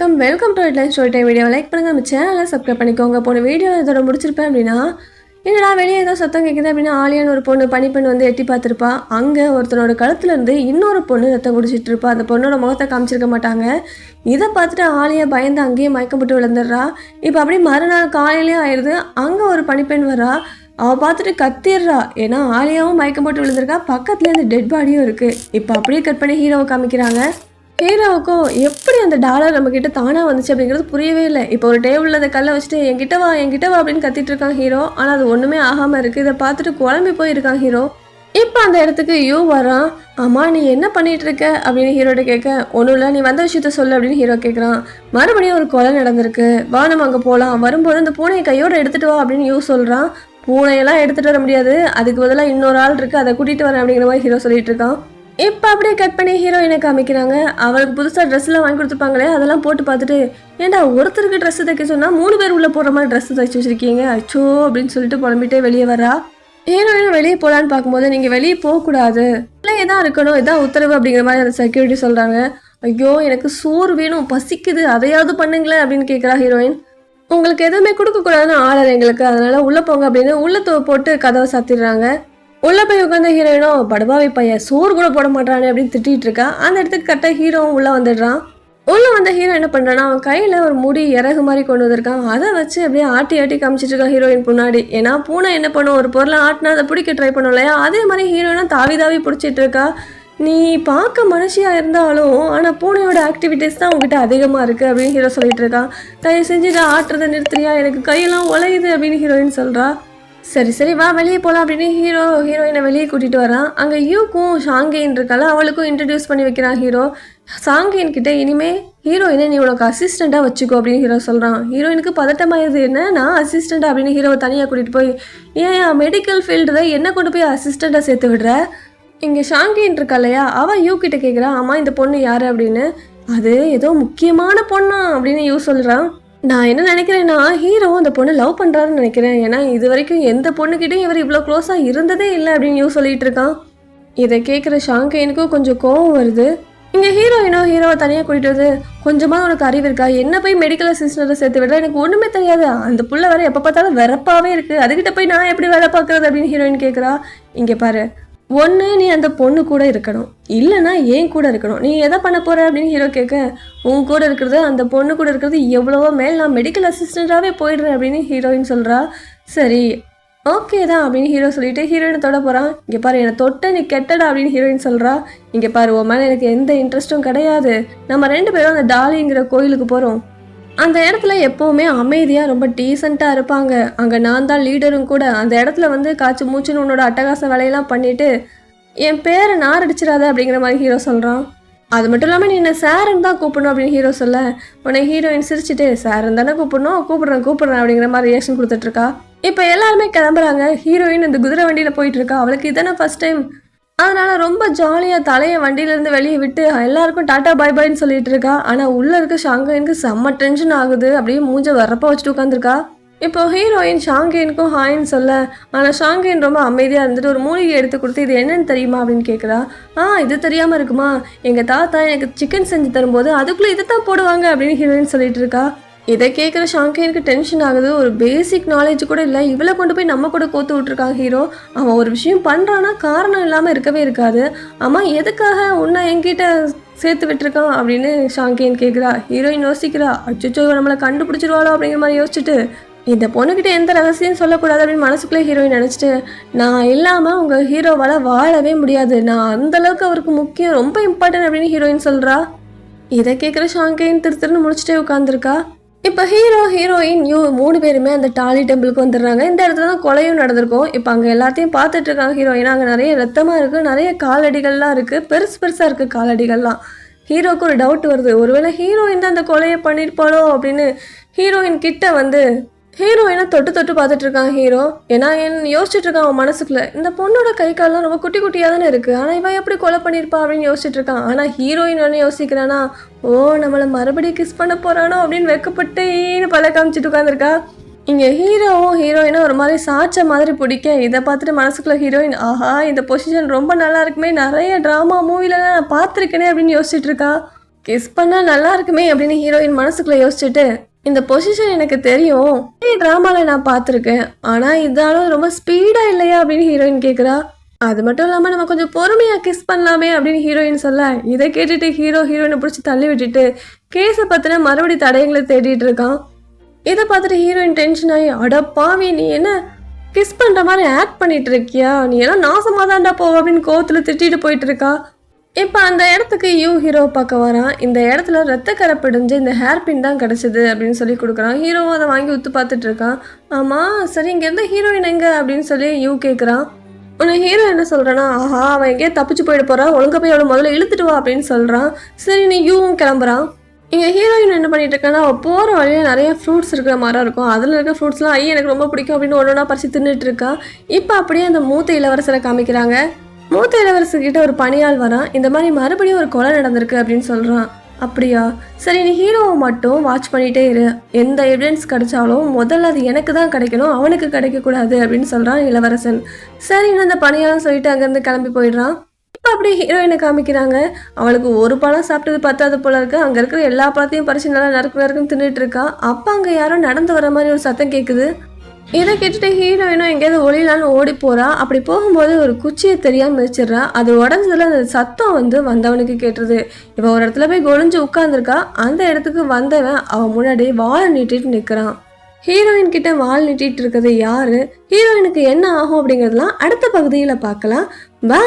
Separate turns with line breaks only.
வணக்கம். Welcome to headline story time video like பண்ணுங்கள் நம்ம சேனலை சப்ஸ்கிரைப் பண்ணிக்கோங்க. போன வீடியோ இதோட முடிச்சிருப்பேன் அப்படின்னா என்னடா வெளியே ஏதோ சத்தம் கேட்குது அப்படின்னா ஆலியான்னு ஒரு பொண்ணு பனிப்பெண் வந்து எட்டி பார்த்துருப்பா. அங்கே ஒருத்தனோட கழுத்துலேருந்து இன்னொரு பொண்ணு ரத்தம் குடிச்சிட்டு இருப்பா. அந்த பொண்ணோட முகத்தை காமிச்சிருக்க மாட்டாங்க. இதை பார்த்துட்டு ஆலியா பயந்து அங்கேயே மயக்கப்பட்டு விழுந்துடுறா. இப்போ அப்படியே மறுநாள் காலையிலேயே ஆயிடுது. அங்கே ஒரு பனிப்பெண் வரா. அவள் பார்த்துட்டு கத்திடுறா. ஏன்னா ஆலியாவும் மயக்கம் போட்டு விழுந்திருக்கா. பக்கத்துலேருந்து டெட் பாடியும் இருக்குது இப்போ அப்படியே கட் பண்ணி ஹீரோவை காமிக்கிறாங்க. ஹீராவுக்கும் எப்படி அந்த டாலர் நம்ம கிட்ட தானா வந்துச்சு அப்படிங்கிறது புரியவே இல்லை. இப்போ ஒரு டேபிளில் அந்த கல்லை வச்சுட்டு என்கிட்ட வா என்கிட்ட வா அப்படின்னு கத்திட்டு இருக்கான் ஹீரோ ஆனால் அது ஒன்றுமே ஆகாமல் இருக்குது இதை பார்த்துட்டு குழம்பி போயிருக்கான் ஹீரோ இப்போ அந்த இடத்துக்கு யூ வரான். அம்மா நீ என்ன பண்ணிட்டு இருக்க? அப்படின்னு ஹீரோட கேட்க ஒன்றும் இல்லை. நீ வந்த விஷயத்த சொல்லு அப்படின்னு ஹீரோ கேட்குறான். மறுபடியும் ஒரு கொலை நடந்திருக்கு. வா நம்ம அங்கே போகலாம் வரும்போது அந்த பூனையை கையோட எடுத்துட்டு வா அப்படின்னு யூ சொல்கிறான் பூனையெல்லாம் எடுத்துட்டு வர முடியாது. அதுக்கு பதிலாக இன்னொரு ஆள் இருக்கு. அதை கூட்டிட்டு வரேன் அப்படிங்கிற மாதிரி ஹீரோ சொல்லிட்டு இருக்கான். இப்போ அப்படியே கட் பண்ணி ஹீரோயினை காமிக்கிறாங்க. அவளுக்கு புதுசாக ட்ரெஸ்லாம் வாங்கி கொடுத்துருப்பாங்களே அதெல்லாம் போட்டு பார்த்துட்டு ஏன்டா ஒருத்தருக்கு ட்ரெஸ் தைக்க சொன்னால் மூணு பேர் உள்ளே போகிற மாதிரி ட்ரெஸ் தைச்சி வச்சிருக்கீங்க? அச்சோ அப்படின்னு சொல்லிட்டு புலம்பிட்டே வெளியே வரா ஹீரோயினும் வெளியே போகலான்னு பார்க்கும்போது நீங்கள் வெளியே போகக்கூடாது. இல்லை தான் இருக்கணும் இதான் உத்தரவு அப்படிங்கிற மாதிரி அந்த செக்யூரிட்டி சொல்கிறாங்க ஐயோ எனக்கு சோறு வேணும் பசிக்குது அதையாவது பண்ணுங்களேன் அப்படின்னு கேட்குறா ஹீரோயின் உங்களுக்கு எதுவுமே கொடுக்கக்கூடாதுன்னு ஆளர் எங்களுக்கு அதனால் உள்ளே போங்க அப்படின்னு உள்ள போட்டு கதவை சாத்திடுறாங்க. உள்ள போய் உட்காந்த ஹீரோயினும் படுபாவி பையன் சோறு கூட போட மாட்டானே அப்படின்னு திட்டிட்டு இருக்கா அந்த இடத்துக்கு கரெக்டாக ஹீரோவும் உள்ள வந்துடுறான். உள்ள வந்த ஹீரோ என்ன பண்றானா அவன் கையில ஒரு முடி இறகு மாதிரி கொண்டு வந்திருக்கான். அதை வச்சு அப்படியே ஆட்டி ஆட்டி காமிச்சிட்டு இருக்கான் ஹீரோயின் முன்னாடி ஏன்னா பூனை என்ன பண்ணும்? ஒரு பொருளை ஆட்டினா அதை பிடிக்க ட்ரை பண்ணும் இல்லையா? அதே மாதிரி ஹீரோயினும் தாவி தாவி பிடிச்சிட்டு இருக்கா நீ பார்க்க மனுஷியா இருந்தாலும் ஆனால் பூனையோட ஆக்டிவிட்டீஸ் தான் உங்ககிட்ட அதிகமாக இருக்கு அப்படின்னு ஹீரோ சொல்லிட்டு இருக்கான் தயவு செஞ்சு இதை ஆட்டுறதை நிறுத்துறியா? எனக்கு கையெல்லாம் உழையுது அப்படின்னு ஹீரோயின் சொல்றா. சரி சரி வா வெளியே போகலாம் அப்படின்னு ஹீரோ ஹீரோயினை வெளியே கூட்டிகிட்டு வரான். அங்கே யூக்கும் ஷாங்கெயின் இருக்கால அவளுக்கும் இன்ட்ரடியூஸ் பண்ணி வைக்கிறான் ஹீரோ. ஷாங்கெயின் கிட்ட இனிமே ஹீரோயினை நீ உனக்கு அசிஸ்டண்ட்டாக வச்சுக்கோ அப்படின்னு ஹீரோ சொல்கிறான் ஹீரோயினுக்கு பதட்டமாயிருது என்ன? நான் அசிஸ்டண்ட் அப்படின்னு ஹீரோவை தனியாக கூட்டிகிட்டு போய் ஏன் மெடிக்கல் ஃபீல்டில் என்ன கொண்டு போய் அசிஸ்டண்ட்டாக சேர்த்து விடுற? இங்கே ஷாங்கேன் இருக்கா இல்லையா? அவள் யூ கிட்ட கேட்குறா அம்மா இந்த பொண்ணு யார்? அப்படின்னு. அது ஏதோ முக்கியமான பொண்ணா? அப்படின்னு யூ சொல்கிறான் நான் என்ன நினைக்கிறேன்னா ஹீரோ அந்த பொண்ணை லவ் பண்ணுறாருன்னு நினைக்கிறேன். ஏன்னா இது வரைக்கும் எந்த பொண்ணுக்கிட்டையும் இவர் இவ்வளோ க்ளோஸாக இருந்ததே இல்லை அப்படின்னு நியூஸ் சொல்லிட்டு இருக்கான் இதை கேட்குற ஷாங்கேனுக்கும் கொஞ்சம் கோவம் வருது. இங்கே ஹீரோயினோ ஹீரோவை தனியாக கூட்டிட்டு வந்து கொஞ்சமாக உனக்கு அறிவு இருக்கா? என்ன போய் மெடிக்கல் அசிஸ்டண்ட்டை சேர்த்து விடுறா? எனக்கு ஒன்றுமே தெரியாது. அந்த புள்ள வேற எப்போ பார்த்தாலும் வெறப்பாகவே இருக்குது அதுக்கிட்ட போய் நான் எப்படி வேலை பார்க்கறது அப்படின்னு ஹீரோயின் கேட்குறா இங்கே பாரு ஒன்று நீ அந்த பொண்ணு கூட இருக்கணும். இல்லைன்னா ஏன் கூட இருக்கணும்? நீ எதை பண்ண போகிற அப்படின்னு ஹீரோ கேட்க உன் கூட இருக்கிறது அந்த பொண்ணு கூட இருக்கிறது எவ்வளவோ மேல் நான் மெடிக்கல் அசிஸ்டண்ட்டாகவே போயிடுறேன் அப்படின்னு ஹீரோயின் சொல்கிறா சரி ஓகே தான் அப்படின்னு ஹீரோ சொல்லிட்டு ஹீரோயினை தொட போகிறான் இங்கே பாரு என்னை தொட்ட நீ கெட்டடா அப்படின்னு ஹீரோயின் சொல்கிறா இங்கே பாரு உன் மேலே எனக்கு எந்த இன்ட்ரெஸ்ட்டும் கிடையாது. நம்ம ரெண்டு பேரும் அந்த டாலிங்கிற கோயிலுக்கு போகிறோம் அந்த இடத்துல எப்போவுமே அமைதியாக ரொம்ப டீசெண்டாக இருப்பாங்க. அங்கே நான் தான் லீடரும் கூட. அந்த இடத்துல வந்து காய்ச்சி மூச்சுன்னு உன்னோட அட்டகாச வேலையெல்லாம் பண்ணிட்டு என் பேரை நார் அடிச்சிடாத அப்படிங்கிற மாதிரி ஹீரோ சொல்கிறான் அது மட்டும் இல்லாமல் நீ என்ன சாருன்னு தான் கூப்பிடணும் அப்படின்னு ஹீரோ சொல்ல உன்னை ஹீரோயின் சிரிச்சிட்டு சாருன்னு தானே கூப்பிடணும்? கூப்பிட்றேன் கூப்பிட்றேன் அப்படிங்கிற மாதிரி ரியாக்ஷன் கொடுத்துட்ருக்கா இப்போ எல்லாருமே கிளம்புறாங்க. ஹீரோயின் இந்த குதிரை வண்டியில் போயிட்டு இருக்கா. அவளுக்கு இதானே ஃபர்ஸ்ட் டைம் அதனால் ரொம்ப ஜாலியாக தலையை வண்டியிலேருந்து வெளியே விட்டு எல்லாருக்கும் டாட்டா பாய் பாய்ன்னு சொல்லிட்டு இருக்கா. ஆனால் உள்ளே இருக்க ஷாங்கைனுக்கு செம்ம டென்ஷன் ஆகுது. அப்படியே மூஞ்ச வரப்ப வச்சுட்டு உட்காந்துருக்கா இப்போ ஹீரோயின் ஷாங்கேனுக்கும் ஹாய்ன்னு சொல்ல ஆனால் ஷாங்கேன் ரொம்ப அமைதியாக இருந்துட்டு ஒரு மூலிகை எடுத்து கொடுத்து இது என்னன்னு தெரியுமா? அப்படின்னு கேட்குறா ஆ இது தெரியாமல் இருக்குமா? எங்கள் தாத்தா எனக்கு சிக்கன் செஞ்சு தரும்போது அதுக்குள்ளே இதை தான் போடுவாங்க அப்படின்னு ஹீரோயின் சொல்லிட்டு இருக்கா. இதை கேட்குற ஷாங்கேனுக்கு டென்ஷன் ஆகுது. ஒரு பேசிக் நாலேஜ் கூட இல்லை. இவளை கொண்டு போய் நம்ம கூட கோத்து விட்ருக்கான் ஹீரோ அவன் ஒரு விஷயம் பண்ணுறான்னா காரணம் இல்லாமல் இருக்கவே இருக்காது. அம்மா எதுக்காக உன்னை என்கிட்ட சேர்த்து விட்டுருக்கான் அப்படின்னு ஷாங்கேன் கேட்குறா. ஹீரோயின் யோசிக்கிறா. அச்சுச்சோ நம்மளை கண்டுபிடிச்சிருவாளோ அப்படிங்கிற மாதிரி யோசிச்சுட்டு இந்த பொண்ணுக்கிட்ட எந்த ரகசியம் சொல்லக்கூடாது அப்படின்னு மனசுக்குள்ளே ஹீரோயின் நினச்சிட்டு நான் இல்லாமல் உங்கள் ஹீரோவால் வாழவே முடியாது. நான் அந்தளவுக்கு அவருக்கு முக்கியம் ரொம்ப இம்பார்ட்டன்ட் அப்படின்னு ஹீரோயின் சொல்கிறா இதை கேட்குற ஷாங்கேன் திரு திருன்னு முடிச்சுட்டே உட்காந்துருக்கா இப்போ ஹீரோ ஹீரோயின் யூ மூணு பேருமே அந்த டாலி டெம்பிளுக்கு வந்துடுறாங்க. இந்த இடத்துல தான் கொலையும் நடந்திருக்கும். இப்போ அங்கே எல்லாத்தையும் பார்த்துட்டு இருக்காங்க ஹீரோயின் அங்கே நிறைய ரத்தமாக இருக்குது நிறைய காலடிகள்லாம் இருக்குது பெருசு பெருசாக இருக்குது காலடிகள்லாம். ஹீரோக்கு ஒரு டவுட் வருது. ஒருவேளை ஹீரோயின் தான் அந்த கொலையை பண்ணியிருப்பாளோ அப்படின்னு ஹீரோயின் கிட்ட வந்து ஹீரோயினை தொட்டு தொட்டு பார்த்துட்டு இருக்கான் ஹீரோ? ஏன்னா என் யோசிச்சுட்டு இருக்கான் அவன் மனசுக்குள்ள? இந்த பொண்ணோட கை கால்லாம் ரொம்ப குட்டி குட்டியாக தானே இருக்குது ஆனால் இவன் எப்படி கொலை பண்ணியிருப்பா அப்படின்னு யோசிச்சுட்டு இருக்கான் ஆனால் ஹீரோயின் ஒன்று யோசிக்கிறானா ஓ நம்மளை மறுபடியும் கிஸ் பண்ண போகிறானோ அப்படின்னு வெக்கப்பட்டு ஈன்னு பல காமிச்சிட்டு உட்காந்துருக்கா இங்கே ஹீரோவும் ஹீரோயினும் ஒரு மாதிரி சாச்ச மாதிரி பிடிக்க இதை பார்த்துட்டு மனசுக்குள்ள ஹீரோயின் ஆஹா இந்த பொசிஷன் ரொம்ப நல்லா இருக்குமே நிறைய ட்ராமா மூவிலலாம் நான் பார்த்துருக்கேனே அப்படின்னு யோசிச்சுட்டு இருக்கா கிஸ் பண்ணால் நல்லா இருக்குமே அப்படின்னு ஹீரோயின் மனசுக்குள்ள யோசிச்சுட்டு இந்த பொசிஷன் எனக்கு தெரியும். ட்ராமால நான் பார்த்துருக்கேன். ஆனா இதாலும் ரொம்ப ஸ்பீடா இல்லையா அப்படின்னு ஹீரோயின் கேக்குறா? அது மட்டும் இல்லாம நம்ம கொஞ்சம் பொறுமையா கிஸ் பண்ணலாமே அப்படின்னு ஹீரோயின் சொல்ல இதை கேட்டுட்டு ஹீரோ ஹீரோயினை பிடிச்சி தள்ளி விட்டுட்டு கேஸை பத்தின மறுபடி தடயங்களை தேடிட்டு இருக்கான். இதை பார்த்துட்டு ஹீரோயின் டென்ஷன் ஆகி அட பாவி நீ என்ன கிஸ் பண்ற மாதிரி ஆக்ட் பண்ணிட்டு இருக்கியா? நீ எல்லாம் நாசமா தான்டா போவ அப்படின்னு கோவத்துல திட்டிட்டு போயிட்டு இருக்கா. இப்போ அந்த இடத்துக்கு யூ ஹீரோ பார்க்க வரான். இந்த இடத்துல ரத்த கரை பிடிஞ்சு இந்த ஹேர் பின் தான் கிடச்சிது அப்படின்னு சொல்லி கொடுக்குறான். ஹீரோவும் அதை வாங்கி உத்து பார்த்துட்டு இருக்கான். ஆமாம் சரி இங்கேருந்து ஹீரோயின் எங்கே அப்படின்னு சொல்லி யூ கேட்குறான் உன்னை ஹீரோ என்ன சொல்கிறேன்னா ஆஹா அவன் எங்கேயோ தப்பிச்சு போயிட போகிறான் ஒழுங்க போய் அவளை முதல்ல இழுத்துட்டு வா அப்படின்னு சொல்கிறான் சரி நீ யூவும் கிளம்புறான். இங்கே ஹீரோயின் என்ன பண்ணிட்டு இருக்கான்னா அவள் போகிற வழியில் நிறைய ஃப்ரூட்ஸ் இருக்கிற மரம் இருக்கும். அதில் இருக்க ஃப்ரூட்ஸ்லாம் ஐயா எனக்கு ரொம்ப பிடிக்கும் அப்படின்னு ஒன்று ஒன்றா பறித்து தின்னுட்டு இருக்கா. இப்போ அப்படியே அந்த மூத்த இளவரசரை காமிக்கிறாங்க. மூத்த இளவரசர்கிட்ட ஒரு பணியாள் வரான். இந்த மாதிரி மறுபடியும் ஒரு கொலை நடந்திருக்கு அப்படின்னு சொல்கிறான் அப்படியா? சரி நீ ஹீரோவை மட்டும் வாட்ச் பண்ணிட்டே இரு. எந்த எவிடன்ஸ் கிடைச்சாலும் முதல்ல அது எனக்கு தான் கிடைக்கணும் அவனுக்கு கிடைக்கக்கூடாது அப்படின்னு சொல்கிறான் இளவரசன். சரின்னு அந்த பணியாலும் சொல்லிட்டு அங்கேருந்து கிளம்பி போயிடுறான். இப்போ அப்படியே ஹீரோயினை காமிக்கிறாங்க. அவளுக்கு ஒரு பழம் சாப்பிட்டது பத்தாது போல இருக்கு. அங்கே இருக்கிற எல்லா பழத்தையும் பறிச்சு நல்லா நறுக்கு நறுக்குன்னு தின்னுட்டு இருக்கா. அப்போ அங்கே யாரோ நடந்து வர மாதிரி ஒரு சத்தம் கேட்குது இதை கேட்டுட்டு ஹீரோயினும் எங்கேயாவது ஒளியலான்னு ஓடி போறா. அப்படி போகும்போது ஒரு குச்சியை தெரியாம மிதிச்சிடுறா. அது உடஞ்சதுல அந்த சத்தம் வந்து வந்தவனுக்கு கேட்டுருது. இப்போ ஒரு இடத்துல போய் கொழிஞ்சு உட்காந்துருக்கா அந்த இடத்துக்கு வந்தவன் அவன் முன்னாடி வாழை நீட்டிட்டு நிற்கிறான் ஹீரோயின் கிட்ட வால் நீட்டிட்டு இருக்கிறது யாரு? ஹீரோயினுக்கு என்ன ஆகும் அப்படிங்கிறதுலாம் அடுத்த பகுதியில் பார்க்கலாம். பா